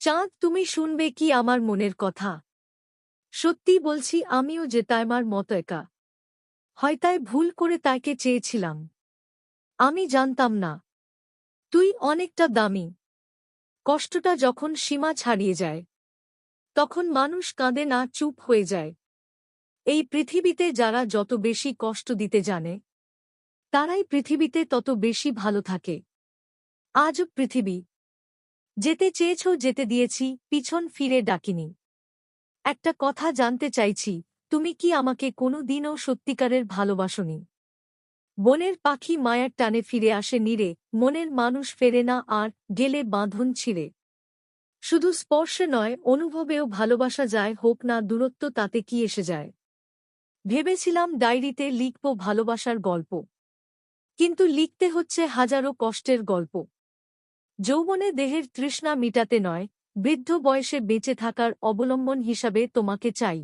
চাঁদ, তুমি শুনবে কি আমার মনের কথা। সত্যি বলছি, আমিও যে তাইমার মতো একা। হয়তায় ভুল করে তাকে চেয়েছিলাম। আমি জানতাম না। তুই অনেকটা দামি। কষ্টটা যখন সীমা ছাড়িয়ে যায়, তখন মানুষ কাঁদে না, চুপ হয়ে যায়। এই পৃথিবীতে যারা যত বেশি কষ্ট দিতে জানে, তারাই পৃথিবীতে তত বেশি ভালো থাকে। আজও পৃথিবী যেতে চেয়েছ, যেতে দিয়েছি, পিছন ফিরে ডাকিনি। একটা কথা জানতে চাইছি, তুমি কি আমাকে কোনো দিনও সত্যিকারের ভালোবাসনি? বনের পাখি মায়ার টানে ফিরে আসে নিরে, মনের মানুষ ফেরে না আর গেলে বাঁধন ছিঁড়ে। শুধু স্পর্শে নয়, অনুভবেও ভালোবাসা যায়, হোক না দূরত্ব তাতে কি এসে যায়। ভেবেছিলাম ডায়েরিতে লিখব ভালোবাসার গল্প। কিন্তু লিখতে হচ্ছে হাজারো কষ্টের গল্প। যৌবনে দেহের তৃষ্ণা মিটাতে নয় বৃদ্ধ বয়সে বেঁচে থাকার অবলম্বন হিসাবে তোমাকে চাই।